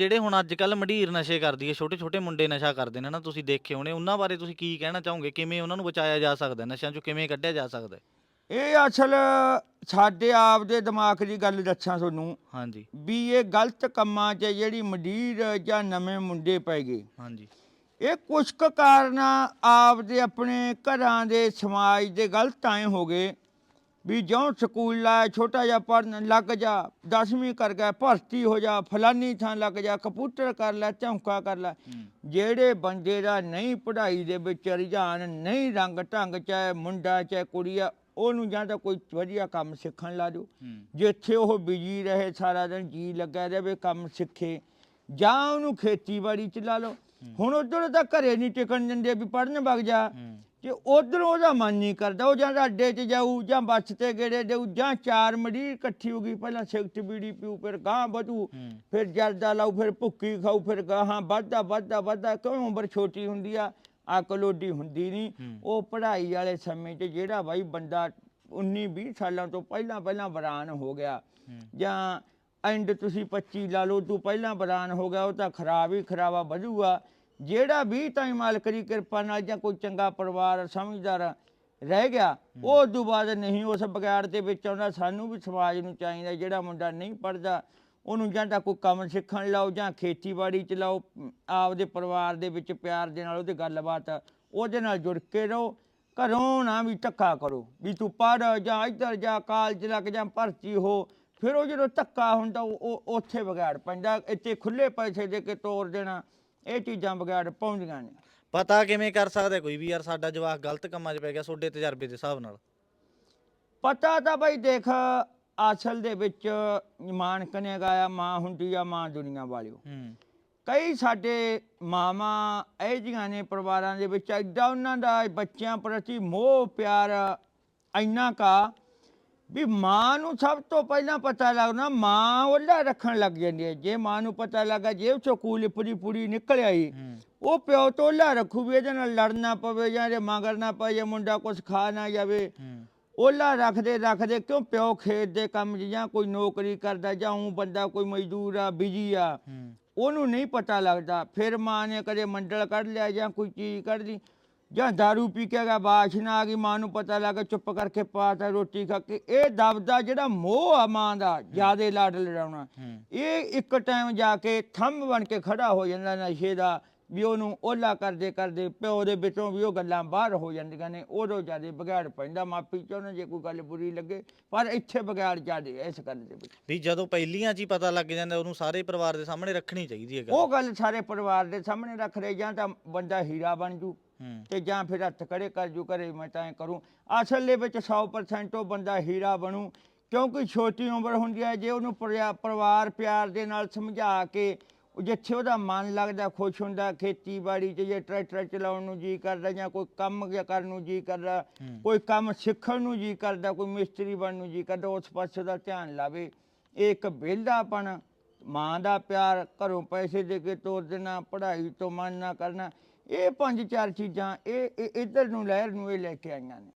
ਜਿਹੜੇ ਹੁਣ ਅੱਜ ਕੱਲ ਮੰਡੀਰ ਨਸ਼ੇ ਕਰਦੀ ਹੈ ਛੋਟੇ ਛੋਟੇ ਮੁੰਡੇ ਨਸ਼ਾ ਕਰਦੇ ਨੇ ਨਾ ਤੁਸੀਂ ਦੇਖੇ ਹੋਣੇ ਉਹਨਾਂ ਬਾਰੇ ਤੁਸੀਂ ਕੀ ਕਹਿਣਾ ਚਾਹੋਗੇ? ਕਿਵੇਂ ਉਹਨਾਂ ਨੂੰ ਬਚਾਇਆ ਜਾ ਸਕਦਾ ਨਸ਼ਿਆਂ ਚੋਂ ਕਿਵੇਂ ਕੱਢਿਆ ਜਾ ਸਕਦਾ ਹੈ? ਇਹ ਅਸਲ ਸਾਡੇ ਆਪ ਦੇ ਦਿਮਾਗ ਦੀ ਗੱਲ ਦੱਸਾਂ ਤੁਹਾਨੂੰ। ਹਾਂਜੀ। ਵੀ ਇਹ ਗਲਤ ਕੰਮਾਂ 'ਚ ਜਿਹੜੀ ਮੰਡੀਰ ਜਾਂ ਨਵੇਂ ਮੁੰਡੇ ਪੈ ਗਏ। ਹਾਂਜੀ। ਇਹ ਕੁਛ ਕੁ ਕਾਰਨ ਆਪ ਦੇ ਆਪਣੇ ਘਰਾਂ ਦੇ ਸਮਾਜ ਦੇ ਗਲਤ ਆਏ ਹੋ ਗਏ। ਵੀ ਜਿਉਂ ਸਕੂਲ ਲਾ ਛੋਟਾ ਜਿਹਾ ਪੜਨ ਲੱਗ ਜਾ 10ਵੀਂ ਕਰ ਗਿਆ ਭਰਤੀ ਹੋ ਜਾ ਫਲਾਨੀ ਥਾਂ ਲੱਗ ਜਾ ਕੰਪਿਊਟਰ ਕਰ ਲੈ ਝੌਂਕਾ ਕਰ ਲੈ। ਜਿਹੜੇ ਬੰਦੇ ਦਾ ਨਹੀਂ ਪੜ੍ਹਾਈ ਦੇ ਵਿੱਚ ਰੁਝਾਨ ਨਹੀਂ ਰੰਗ ਢੰਗ ਚਾਹੇ ਮੁੰਡਾ ਚਾਹੇ ਕੁੜੀ ਆ ਉਹਨੂੰ ਜਾਂ ਤਾਂ ਕੋਈ ਵਧੀਆ ਕੰਮ ਸਿੱਖਣ ਲਾ ਦਿਓ। ਜਿੱਥੇ ਉਹ ਬਿਜ਼ੀ ਰਹੇ ਸਾਰਾ ਦਿਨ ਜੀ ਲੱਗਾ ਰਹੇ ਕੰਮ ਸਿੱਖੇ ਜਾਂ ਉਹਨੂੰ ਖੇਤੀਬਾੜੀ ਚ ਲਾ ਲਓ। ਹੁਣ ਉਧਰ ਤਾਂ ਘਰੇ ਨਹੀਂ ਟਿਕਣ ਦਿੰਦੇ ਵੀ ਪੜਨ ਵਗ ਜਾ। ਜੇ ਉਧਰ ਉਹਦਾ ਮਨ ਨਹੀਂ ਕਰਦਾ ਉਹ ਜਾਂ ਅੱਡੇ 'ਚ ਜਾਊ ਜਾਂ ਬੱਸ ਤੇ ਗੇੜੇ ਦੇਊ ਜਾਂ ਚਾਰ ਮੜੀ ਇਕੱਠੀ ਹੋ ਗਈ ਪਹਿਲਾਂ ਸਿਗਰਟ ਬੀੜੀ ਪੀਊ ਫਿਰ ਗਾਂ ਵਧੂ ਫਿਰ ਜਰਦਾ ਲਾਊ ਫਿਰ ਭੁੱਕੀ ਖਾਊ ਫਿਰ ਗਾਹਾਂ ਵੱਧਦਾ ਵੱਧਦਾ ਵੱਧਦਾ ਕਿਉਂ ਉਮਰ ਛੋਟੀ ਹੁੰਦੀ ਆ? ਅਕਲ ਓਡੀ ਹੁੰਦੀ ਨਹੀਂ। ਉਹ ਪੜ੍ਹਾਈ ਵਾਲੇ ਸਮੇਂ 'ਚ ਜਿਹੜਾ ਬਾਈ ਬੰਦਾ 19 20 ਸਾਲਾਂ ਤੋਂ ਪਹਿਲਾਂ ਪਹਿਲਾਂ ਬਰਾਨ ਹੋ ਗਿਆ। ਜਾਂ ਐਂਡ ਤੁਸੀਂ 25 ਲਾ ਲਓ ਤੂੰ ਪਹਿਲਾਂ ਬਰਾਨ ਹੋ ਗਿਆ ਉਹ ਤਾਂ ਖਰਾਬ ਹੀ ਖਰਾਬਾ ਵਧੂਗਾ। ਜਿਹੜਾ ਵੀ ਤਾਈ ਮਾਲਕ ਦੀ ਕਿਰਪਾ ਨਾਲ ਜਾਂ ਕੋਈ ਚੰਗਾ ਪਰਿਵਾਰ ਸਮਝਦਾਰ ਰਹਿ ਗਿਆ ਉਹ ਤੋਂ ਬਾਅਦ ਨਹੀਂ ਉਸ ਬਗੈਰ ਦੇ ਵਿੱਚ ਆਉਂਦਾ ਸਾਨੂੰ ਵੀ ਸਮਾਜ ਨੂੰ ਚਾਹੀਦਾ ਜਿਹੜਾ ਮੁੰਡਾ ਨਹੀਂ ਪੜਦਾ ਉਹਨੂੰ ਜਾਂ ਤਾਂ ਕੋਈ ਕੰਮ ਸਿੱਖਣ ਲਾਓ ਜਾਂ ਖੇਤੀਬਾੜੀ ਚ ਲਾਓ ਆਪਦੇ ਪਰਿਵਾਰ ਦੇ ਵਿੱਚ ਪਿਆਰ ਦੇ ਨਾਲ ਉਹਦੇ ਗੱਲਬਾਤ ਉਹਦੇ ਨਾਲ ਜੁੜ ਕੇ ਰਹੋ ਘਰੋਂ ਨਾ ਵੀ ਧੱਕਾ ਕਰੋ ਵੀ ਤੂੰ ਪੜ ਜਾਂ ਇੱਧਰ ਜਾ ਕਾਲਜ ਲੱਗ ਜਾ ਭਰਤੀ ਹੋ ਫਿਰ ਉਹ ਜਦੋਂ ਧੱਕਾ ਹੁੰਦਾ ਉਹ ਉਹ ਉੱਥੇ ਵਿਗਾੜ ਪੈਂਦਾ ਇੱਥੇ ਖੁੱਲੇ ਪੈਸੇ ਦੇ ਕੇ ਤੋਰ ਦੇਣਾ ਇਹ ਚੀਜ਼ਾਂ ਵਿਗਾੜ ਪਾਉਂਦੀਆਂ ਨੇ ਪਤਾ ਕਿਵੇਂ ਕਰ ਸਕਦਾ ਕੋਈ ਵੀ ਯਾਰ ਸਾਡਾ ਜਵਾਕ ਗਲਤ ਕੰਮਾਂ 'ਚ ਪੈ ਗਿਆ ਤੁਹਾਡੇ ਤਜਰਬੇ ਦੇ ਹਿਸਾਬ ਨਾਲ। ਪਤਾ ਤਾਂ ਬਈ ਦੇਖ ਅਸਲ ਦੇ ਵਿੱਚ ਮਾਨ ਕਨੇ ਗਾਇਆ ਮਾਂ ਹੁੰਦੀ ਆ ਮਾਂ ਦੁਨੀਆ ਵਾਲਿਓ। ਹੂੰ। ਕਈ ਸਾਡੇ ਮਾਮਾ ਇਹ ਜਿਹੀਆਂ ਨੇ ਪਰਿਵਾਰਾਂ ਦੇ ਵਿੱਚ ਐਡਾ ਉਹਨਾਂ ਦਾ ਬੱਚਿਆਂ ਪ੍ਰਤੀ ਮੋਹ ਪਿਆਰ ਇੰਨਾ ਕਾ ਵੀ ਮਾਂ ਨੂੰ ਸਭ ਤੋਂ ਪਹਿਲਾਂ ਪਤਾ ਲੱਗਣਾ ਮਾਂ ਉਹਲਾ ਰੱਖਣ ਲੱਗ ਜਾਂਦੀ ਹੈ। ਜੇ ਮਾਂ ਨੂੰ ਪਤਾ ਲੱਗਾ ਜੇ ਉਹ ਕੂਲ ਪੂਰੀ ਪੂਰੀ ਨਿਕਲ ਆਈ ਉਹ ਪਿਓ ਤੋਂ ਉਹਲਾ ਰੱਖੂ ਵੀ ਇਹਦੇ ਨਾਲ ਲੜਨਾ ਪਵੇ ਜਾਂ ਇਹਦੇ ਮਗਰ ਨਾ ਪਏ ਜੇ ਮੁੰਡਾ ਕੁਝ ਖਾ ਨਾ ਜਾਵੇ। ਉਹਲਾ ਰੱਖਦੇ ਰੱਖਦੇ ਕਿਉਂ ਪਿਓ ਖੇਤ ਦੇ ਕੰਮ ਜਾਂ ਕੋਈ ਨੌਕਰੀ ਕਰਦਾ ਜਾਂ ਉਹ ਬੰਦਾ ਕੋਈ ਮਜ਼ਦੂਰ ਆ ਬਿਜ਼ੀ ਆ ਉਹਨੂੰ ਨਹੀਂ ਪਤਾ ਲੱਗਦਾ। ਫਿਰ ਮਾਂ ਨੇ ਕਦੇ ਮੰਡਲ ਕੱਢ ਲਿਆ ਜਾਂ ਕੋਈ ਚੀਜ਼ ਕੱਢ ਲਈ। ਜਾਂ दारू ਪੀ ਕੇ ਗਿਆ ਬਾਸ਼ਨਾ ਆ ਗਈ ਮਾਂ ਨੂੰ ਪਤਾ ਲੱਗਾ ਚੁੱਪ ਕਰਕੇ ਪਾਤਾ ਰੋਟੀ ਖਾ ਕੇ ਇਹ ਦਬਦਾ ਜਿਹੜਾ ਮੋਹ ਆ ਮਾਂ ਦਾ ਜਿਆਦੇ ਲਾਡ ਲੜਾਉਣਾ। ਇਹ ਇੱਕ ਟਾਈਮ ਜਾ ਕੇ ਥੰਮ ਬਣ ਕੇ ਖੜਾ ਹੋ ਜਾਂਦਾ ਨਸ਼ੇ ਦਾ ਵੀ ਉਹਨੂੰ ਓਲਾ ਕਰਦੇ ਕਰਦੇ ਪਿਓ ਦੇ ਵਿੱਚੋਂ ਵੀ ਉਹ ਗੱਲਾਂ ਬਾਹਰ ਹੋ ਜਾਂਦੀਆਂ ਨੇ ਉਦੋਂ ਜਿਆਦੇ ਵਿਗਾੜ ਪੈਂਦਾ ਮਾਪੀ ਚਾਹੁੰਦੇ ਜੇ ਕੋਈ ਗੱਲ ਬੁਰੀ ਲੱਗੇ ਪਰ ਇੱਥੇ ਵਿਗਾੜ ਜਿਆਦੇ ਇਸ ਗੱਲ ਦੇ ਵਿੱਚ। ਵੀ ਜਦੋਂ ਪਹਿਲੀਆਂ 'ਚ ਹੀ ਪਤਾ ਲੱਗ ਜਾਂਦਾ ਉਹਨੂੰ ਸਾਰੇ ਪਰਿਵਾਰ ਦੇ ਸਾਹਮਣੇ ਰੱਖਣੀ ਚਾਹੀਦੀ ਹੈ ਗੱਲ। ਉਹ ਗੱਲ ਸਾਰੇ ਪਰਿਵਾਰ ਦੇ ਸਾਹਮਣੇ ਰੱਖ ਰਹੇ ਜਾਂ ਤਾਂ ਬੰਦਾ ਹੀਰਾ ਬਣ ਜੂ। ਤੇ ਜਾਂ ਫਿਰ ਹੱਥ ਖੜੇ ਕਰ ਜੂ ਕਰੇ ਮੈਂ ਤਾਂ ਕਰੂੰ ਅਸਲ ਦੇ ਵਿੱਚ 100% ਉਹ ਬੰਦਾ ਹੀਰਾ ਬਣੂ ਕਿਉਂਕਿ ਛੋਟੀ ਉਮਰ ਹੁੰਦੀ ਹੈ ਜੇ ਉਹਨੂੰ ਪਰਿਵਾਰ ਪਿਆਰ ਦੇ ਨਾਲ ਸਮਝਾ ਕੇ ਜਿੱਥੇ ਉਹਦਾ ਮਨ ਲੱਗਦਾ ਖੁਸ਼ ਹੁੰਦਾ ਖੇਤੀਬਾੜੀ 'ਚ ਜੇ ਟਰੈਕਟਰ ਚਲਾਉਣ ਨੂੰ ਜੀ ਕਰਦਾ ਜਾਂ ਕੋਈ ਕੰਮ ਕਰਨ ਨੂੰ ਜੀ ਕਰਦਾ। ਕੋਈ ਕੰਮ ਸਿੱਖਣ ਨੂੰ ਜੀ ਕਰਦਾ ਕੋਈ ਮਿਸਤਰੀ ਬਣਨ ਨੂੰ ਜੀ ਕਰਦਾ ਉਸ ਪਾਸੇ ਦਾ ਧਿਆਨ ਲਾਵੇ ਇਹ ਇੱਕ ਵਿਹਲਾਪਣ ਮਾਂ ਦਾ ਪਿਆਰ ਘਰੋਂ ਪੈਸੇ ਦੇ ਕੇ ਤੋਰ ਦੇਣਾ ਪੜ੍ਹਾਈ ਤੋਂ ਮਨ ਨਾ ਕਰਨਾ ਇਹ ਪੰਜ ਚਾਰ ਚੀਜ਼ਾਂ, ਇਹ ਇਹ ਇੱਧਰ ਨੂੰ, ਲਹਿਰ ਨੂੰ ਇਹ ਲੈ ਕੇ ਆਈਆਂ ਨੇ।